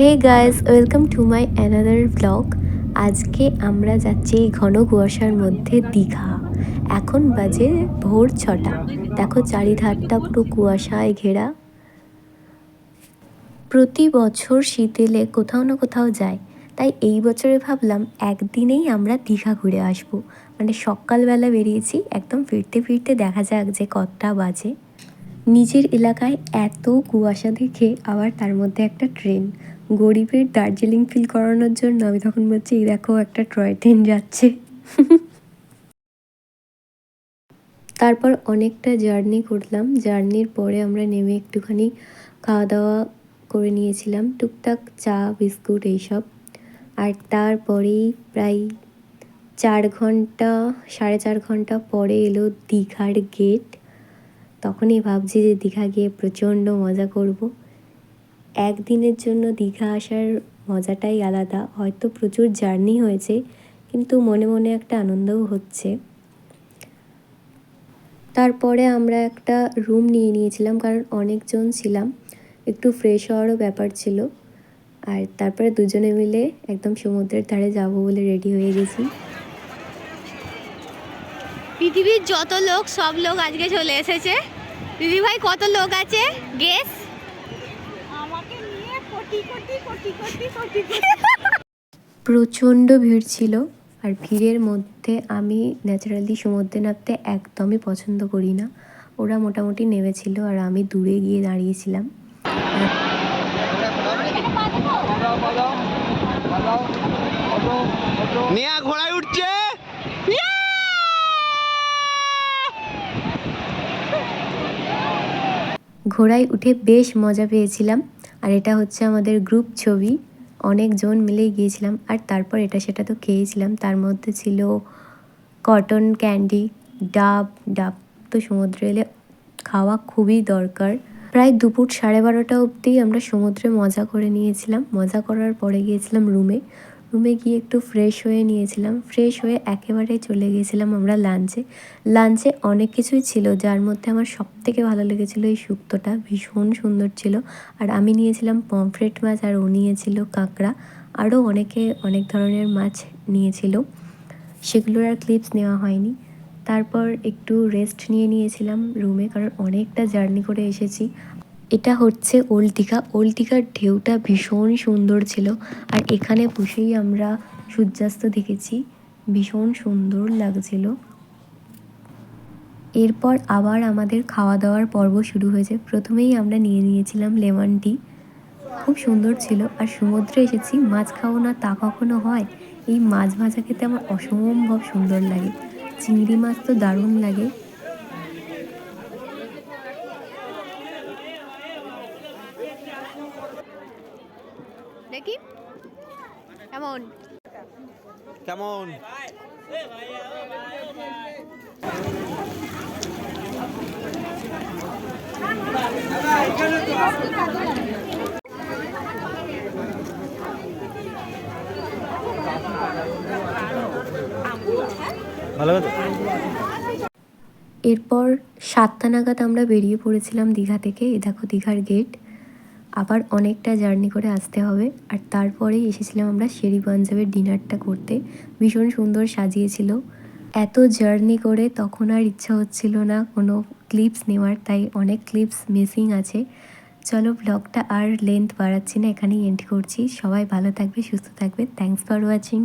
Hey guys welcome to my another blog আজকে আমরা যাচ্ছি এই ঘন কুয়াশার মধ্যে দীঘা। এখন বাজে ভোর ছটা। দেখো চারিধারটা পুরো কুয়াশায় ঘেরা। প্রতি বছর শীত এলে কোথাও না কোথাও যায় তাই এই বছরে ভাবলাম একদিনেই আমরা দীঘা ঘুরে আসব। মানে সকালবেলা বেরিয়েছি, একদম ফিরতে ফিরতে দেখা যাক যে কতটা বাজে। নিজের এলাকায় এত কুয়াশা দেখে আবার তার মধ্যে একটা ট্রেন। গরিবের দার্জিলিং ফিল করানোর জন্য আমি তখন বলছি, এই দেখো, একটা টয় ট্রেন যাচ্ছে। তারপর অনেকটা জার্নি করলাম। জার্নির পরে আমরা নেমে একটুখানি খাওয়া দাওয়া করে নিয়েছিলাম, টুকটাক চা, বিস্কুট এইসব। আর তারপরেই প্রায় চার ঘণ্টা, সাড়ে চার ঘণ্টা পরে এলো দীঘার গেট তখনই ভাবছি যে দীঘা গিয়ে প্রচণ্ড মজা করব। একদিনের জন্য দীঘা আসার মজাটাই আলাদা। হয়তো প্রচুর জার্নি হয়েছে, কিন্তু মনে মনে একটা আনন্দও হচ্ছে। তারপরে আমরা একটা রুম নিয়ে নিয়েছিলাম, কারণ অনেকজন ছিলাম। একটু ফ্রেশ হওয়ারও ব্যাপার ছিল। আর তারপরে দুজনে মিলে একদম সমুদ্রের ধারে যাব বলে রেডি হয়ে গেছি। পৃথিবীর যত লোক, সব লোক আজকে চলে এসেছে। দিদি ভাই কত লোক আছে? গেস প্রচণ্ড ভিড় ছিল আর ভিড়ের মধ্যে আমি ন্যাচারালি সমুদ্রে নামতে একদমই পছন্দ করি না। ওরা মোটামুটি নেমেছিল আর আমি দূরে গিয়ে দাঁড়িয়েছিলাম। নেয়া ঘোড়ায় উঠছে। ঘোড়ায় উঠে বেশ মজা পেয়েছিলাম। আর এটা হচ্ছে আমাদের গ্রুপ ছবি। অনেকজন মিলেই গিয়েছিলাম আর তারপর এটা সেটা তো খেয়েছিলাম। তার মধ্যে ছিল কটন ক্যান্ডি ডাব ডাব তো সমুদ্রে এলে খাওয়া খুবই দরকার। প্রায় দুপুর সাড়ে বারোটা অবধি আমরা সমুদ্রে মজা করে নিয়েছিলাম। মজা করার পরে গিয়েছিলাম রুমে রুমে গিয়ে একটু ফ্রেশ হয়ে নিয়েছিলাম। ফ্রেশ হয়ে একেবারে চলে গিয়েছিলাম আমরা লাঞ্চে লাঞ্চে অনেক কিছুই ছিল, যার মধ্যে আমার সব থেকে ভালো লেগেছিল এই শুক্তোটা। ভীষণ সুন্দর ছিল। আর আমি নিয়েছিলাম পমফ্রেট মাছ আর ও নিয়েছিল কাঁকড়া। আরও অনেকে অনেক ধরনের মাছ নিয়েছিল। সেগুলোর আর ক্লিপস নেওয়া হয়নি। তারপর একটু রেস্ট নিয়ে নিয়েছিলাম রুমে কারণ অনেকটা জার্নি করে এসেছি। এটা হচ্ছে ওল্ড দীঘা ওল্ড দীঘার ঢেউটা ভীষণ সুন্দর ছিল। আর এখানে বসেই আমরা সূর্যাস্ত দেখেছি। ভীষণ সুন্দর লাগছিল। এরপর আবার আমাদের খাওয়া দাওয়ার পর্ব শুরু হয়েছে। প্রথমেই আমরা নিয়ে নিয়েছিলাম লেমন টি। খুব সুন্দর ছিল। আর সমুদ্রে এসেছি। মাছ খাব না তা কখনো হয়? এই মাছ ভাজা খেতে আমার অসম্ভব সুন্দর লাগে। চিংড়ি মাছ তো দারুণ লাগে। দেখি কেমন? কেমন? ভালো এরপর সাতটা নাগাদ আমরা বেরিয়ে পড়েছিলাম দীঘা থেকে। এ দেখো দীঘার গেট আবার অনেকটা জার্নি করে আসতে হবে। আর তারপরে এসেছিলাম আমরা শেরি পাঞ্জাবের ডিনারটা করতে। ভীষণ সুন্দর সাজিয়েছিল। এত জার্নি করে তখন আর ইচ্ছা হচ্ছিল না কোনো ক্লিপস নেওয়ার, তাই অনেক ক্লিপস মিসিং আছে। চলো ব্লগটা আর লেন্থ বাড়াচ্ছি না, এখানেই এন্ড করছি। সবাই ভালো থাকবে, সুস্থ থাকবে। Thanks for watching